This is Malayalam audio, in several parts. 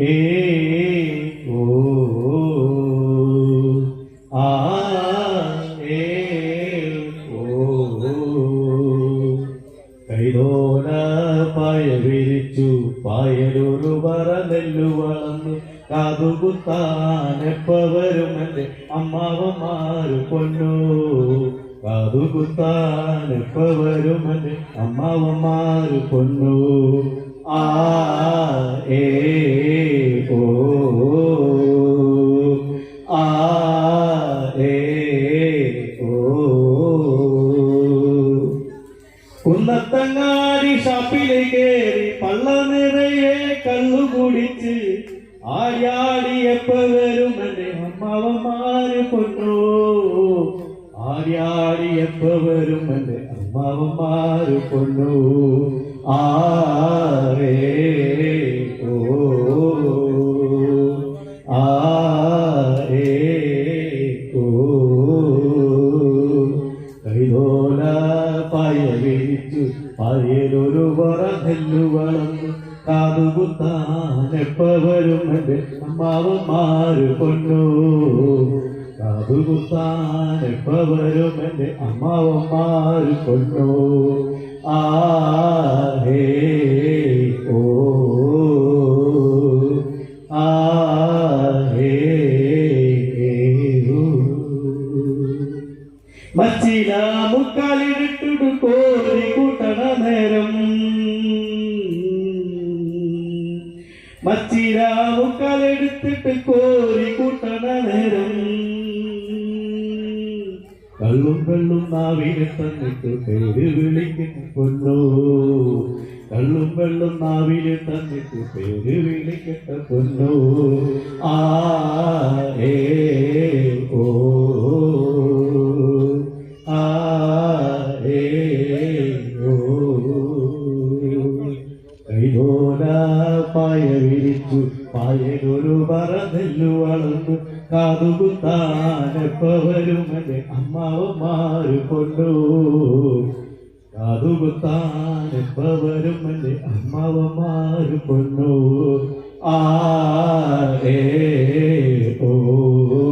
ഏ ഓ ആ ഏ ഓ. കൈതോല പായ വിരിച്ചു പായലൊരു പറ നെല്ലു വളർന്നു. കാതുകുത്താനെപ്പ എന്റെ അമ്മാവന്മാര് പൊന്നു കാതുകുത്താനെപ്പ എന്റെ അമ്മാവന്മാര് പൊന്നു ആ ഏ ഓ ആ ഏ ഓ. കുന്നത്തങ്ങാടി ഷാപ്പിലെ കേറി പള്ള നിറയെ കള്ളു കുടിച്ച് ആര്യാടി എപ്പ വരും എന്റെ അമ്മാവന്മാര് പൊന്നു ആര്യാടി എപ്പ വരും എന്റെ അമ്മാവന്മാര് പൊന്നു പായലൊരു പറന്നു വളർന്നു കാതുകുത്താനെപ്പ എന്റെ അമ്മാവന്മാര് പൊന്നു. കാതുകുത്താനെപ്പ എന്റെ അമ്മാവന്മാര് പൊന്നു. ആ മച്ചില മുക്കാലിട്ടിട്ടു കോരി കൂട്ടണ നേരം. മച്ചില മുക്കാലെടുത്തിട്ട് കോരി കൂട്ടണ നേരം. കള്ളും വെള്ളും നാവിനെ തന്നിട്ട് പേര് വിളിക്കുന്നു പൊന്നോ. കള്ളും വെള്ളും നാവിനെ തന്നിട്ട് പേര് വിളിക്കട്ട പൊന്നോ. ആ ഓ. പായലൊരു പറന്നെല്ലു വളർന്നു. കാതുകുത്താനെപ്പ എന്റെ എന്റെ അമ്മാവന്മാര് കൊണ്ടു. കാതുകുത്താനെപ്പ വരും. എന്റെ അമ്മാവന്മാര് കൊണ്ടു. ആ ഏ ഓ.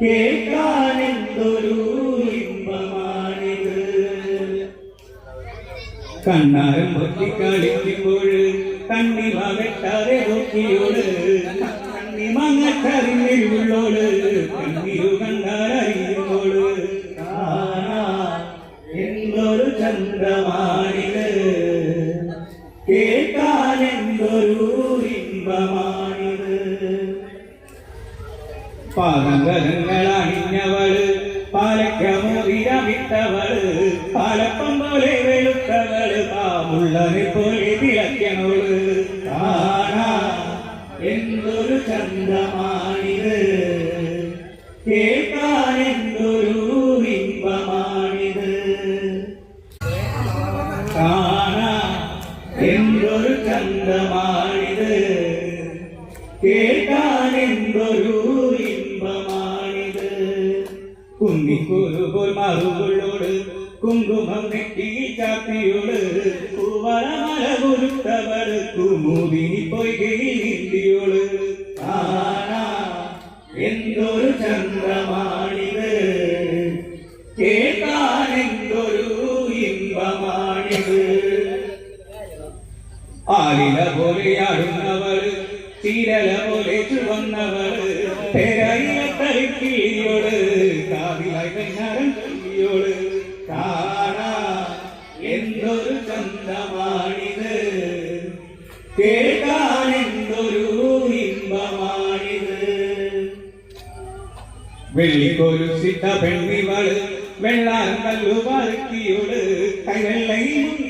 കേൾക്കാൻ എന്തൊരു ഇമ്പമാണിത്. കണ്ണാരം പൊട്ടിക്കളിക്കുമ്പോൾ കണ്ണി മകട്ടാരെ നോക്കിയോട് കണ്ണി മങ്ങട്ടറിഞ്ഞുള്ളോട് കണ്ണിരു കണ്ടാരറിയുമ്പോൾ എന്തൊരു ചന്ദ്രമാണിത് കേൾക്കാൻ എന്തൊരു പാദങ്ങളണിഞ്ഞവൾ പാലക്കമുതിരമിട്ടവൾ പാലപ്പം പോലെ വെളുത്തവൾ പാമുള്ളതെ പോലെ തിളക്കണോൾ കാണാ എന്തൊരു ചന്ദമാണിത് കേൾക്കാൻ എന്തൊരു ഇമ്പമാണിത്? കാണാ എന്തൊരു ചന്ദ്രമാണിത് കുന്നിക്കുരു പോൽ മറുകളോട് കുങ്കുമം നെറ്റി ചാത്തിയോട് കുവളമല കൊടുത്തവർ കുമുദിനി പൊയ്കയിൽ ഇന്ത്യയോട് കാണാ എന്തൊരു ചന്ദ്രമാണിത്? കേൾക്കാൻ എന്തൊരു ഇമ്പമാണിത്? ആലില പോലെയാടുന്നവൾ തിരല പോലെ ചുവന്നവൾ പെരയില തരിക്കിളിയോട് കാവിലായി വെഞ്ഞാരം കിളിയോട് കാണാ എന്തൊരു ചന്തമാണിത്? കേൾക്കാൻ എന്തൊരു ഇമ്പമാണിത്? വെള്ളിക്കൊരുസിട്ട പെണ്ണിവൾ വെള്ളാൻ കല്ലു പറക്കിയോട് കൈവെള്ളയോടിയോട്